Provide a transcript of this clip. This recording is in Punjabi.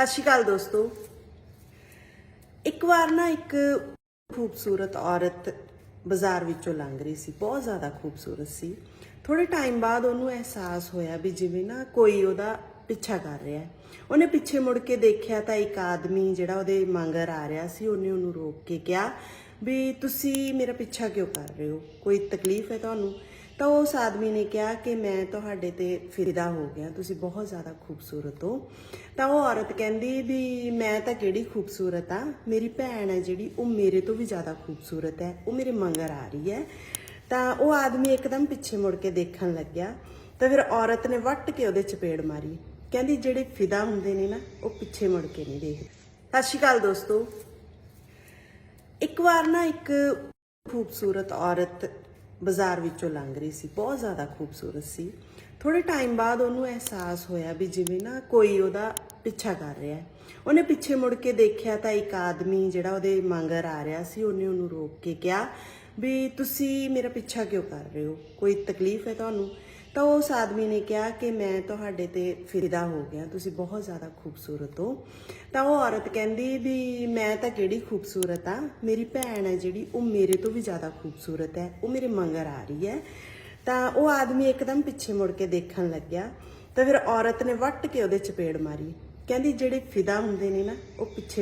ਸਤਿ ਸ਼੍ਰੀ ਅਕਾਲ ਦੋਸਤੋ। ਇੱਕ ਵਾਰ ਨਾ ਇੱਕ ਖੂਬਸੂਰਤ ਔਰਤ ਬਾਜ਼ਾਰ ਵਿੱਚੋਂ ਲੰਘ ਰਹੀ ਸੀ। ਬਹੁਤ ਜ਼ਿਆਦਾ ਖੂਬਸੂਰਤ ਸੀ। ਥੋੜੇ ਟਾਈਮ ਬਾਅਦ ਉਹਨੂੰ ਅਹਿਸਾਸ ਹੋਇਆ ਵੀ ਜਿਵੇਂ ਨਾ ਕੋਈ ਉਹਦਾ ਪਿੱਛਾ ਕਰ ਰਿਹਾ ਹੈ। ਉਹਨੇ ਪਿੱਛੇ ਮੁੜ ਕੇ ਦੇਖਿਆ ਤਾਂ ਇੱਕ ਆਦਮੀ ਜਿਹੜਾ ਉਹਦੇ ਮੰਗਰ ਆ ਰਿਹਾ ਸੀ, ਉਹਨੇ ਉਹਨੂੰ ਰੋਕ ਕੇ ਕਿਹਾ ਵੀ ਤੁਸੀਂ ਮੇਰਾ ਪਿੱਛਾ ਕਿਉਂ ਕਰ ਰਹੇ ਹੋ? ਕੋਈ ਤਕਲੀਫ ਹੈ ਤੁਹਾਨੂੰ? ਤਾਂ ਉਸ ਆਦਮੀ ਨੇ ਕਿਹਾ ਕਿ ਮੈਂ ਤੁਹਾਡੇ ਤੇ ਫਿਦਾ ਹੋ ਗਿਆ, ਤੁਸੀਂ ਬਹੁਤ ਜ਼ਿਆਦਾ ਖੂਬਸੂਰਤ ਹੋ। ਤਾਂ ਉਹ ਔਰਤ ਕਹਿੰਦੀ ਵੀ ਮੈਂ ਤਾਂ ਕਿਹੜੀ ਖੂਬਸੂਰਤ ਆ? ਮੇਰੀ ਭੈਣ ਹੈ ਜਿਹੜੀ, ਉਹ ਮੇਰੇ ਤੋਂ ਵੀ ਜ਼ਿਆਦਾ ਖੂਬਸੂਰਤ ਹੈ, ਉਹ ਮੇਰੇ ਮੰਗਰ ਆ ਰਹੀ ਹੈ। ਤਾਂ ਉਹ ਆਦਮੀ ਇੱਕਦਮ ਪਿੱਛੇ ਮੁੜ ਕੇ ਦੇਖਣ ਲੱਗਿਆ। ਤਾਂ ਫਿਰ ਔਰਤ ਨੇ ਵੱਟ ਕੇ ਉਹਦੇ ਚਪੇੜ ਮਾਰੀ। ਕਹਿੰਦੀ ਜਿਹੜੇ ਫਿਦਾ ਹੁੰਦੇ ਨੇ ਨਾ, ਉਹ ਪਿੱਛੇ ਮੁੜ ਕੇ ਨਹੀਂ ਦੇਖਦੇ। ਸਤਿ ਸ਼੍ਰੀ ਅਕਾਲ ਦੋਸਤੋ। ਇੱਕ ਵਾਰ ਨਾ ਇੱਕ ਖੂਬਸੂਰਤ ਔਰਤ ਬਾਜ਼ਾਰ ਵਿੱਚੋਂ ਲੰਘ ਰਹੀ ਸੀ, ਬਹੁਤ ਜ਼ਿਆਦਾ ਖੂਬਸੂਰਤ ਸੀ। ਥੋੜੇ ਟਾਈਮ ਬਾਅਦ ਉਹਨੂੰ ਅਹਿਸਾਸ ਹੋਇਆ ਵੀ ਜਿਵੇਂ ਨਾ ਕੋਈ ਉਹਦਾ ਪਿੱਛਾ ਕਰ ਰਿਹਾ ਹੈ। ਉਹਨੇ ਪਿੱਛੇ ਮੁੜ ਕੇ ਦੇਖਿਆ ਤਾਂ ਇੱਕ ਆਦਮੀ ਜਿਹੜਾ ਉਹਦੇ ਮੰਗਰ ਆ ਰਿਹਾ ਸੀ, ਉਹਨੇ ਉਹਨੂੰ ਰੋਕ ਕੇ ਕਿਹਾ ਵੀ ਤੁਸੀਂ ਮੇਰਾ ਪਿੱਛਾ ਕਿਉਂ ਕਰ ਰਹੇ ਹੋ? ਕੋਈ ਤਕਲੀਫ ਹੈ ਤੁਹਾਨੂੰ? ਤਾਂ ਉਸ ਆਦਮੀ ਨੇ ਕਿਹਾ ਕਿ ਮੈਂ ਤੁਹਾਡੇ ਤੇ ਫਿਦਾ ਹੋ ਗਿਆ। ਤੁਸੀਂ ਬਹੁਤ ਜ਼ਿਆਦਾ ਖੂਬਸੂਰਤ ਹੋ। ਤਾਂ ਉਹ ਔਰਤ ਕਹਿੰਦੀ ਵੀ ਮੈਂ ਤਾਂ ਕਿਹੜੀ ਖੂਬਸੂਰਤ ਆ? ਮੇਰੀ ਭੈਣ ਹੈ ਜਿਹੜੀ, ਉਹ ਮੇਰੇ ਤੋਂ ਵੀ ਜ਼ਿਆਦਾ ਖੂਬਸੂਰਤ ਹੈ। ਉਹ ਮੇਰੇ ਮੰਗਰ ਆ ਰਹੀ ਹੈ। ਤਾਂ ਉਹ ਆਦਮੀ ਇੱਕਦਮ ਪਿੱਛੇ ਮੁੜ ਕੇ ਦੇਖਣ ਲੱਗਿਆ। ਤਾਂ ਫਿਰ ਔਰਤ ਨੇ ਵੱਟ ਕੇ ਉਹਦੇ ਚਪੇੜ ਮਾਰੀ। ਕਹਿੰਦੀ ਜਿਹੜੇ ਫਿਦਾ ਹੁੰਦੇ ਨੇ ਨਾ, ਉਹ ਪਿੱਛੇ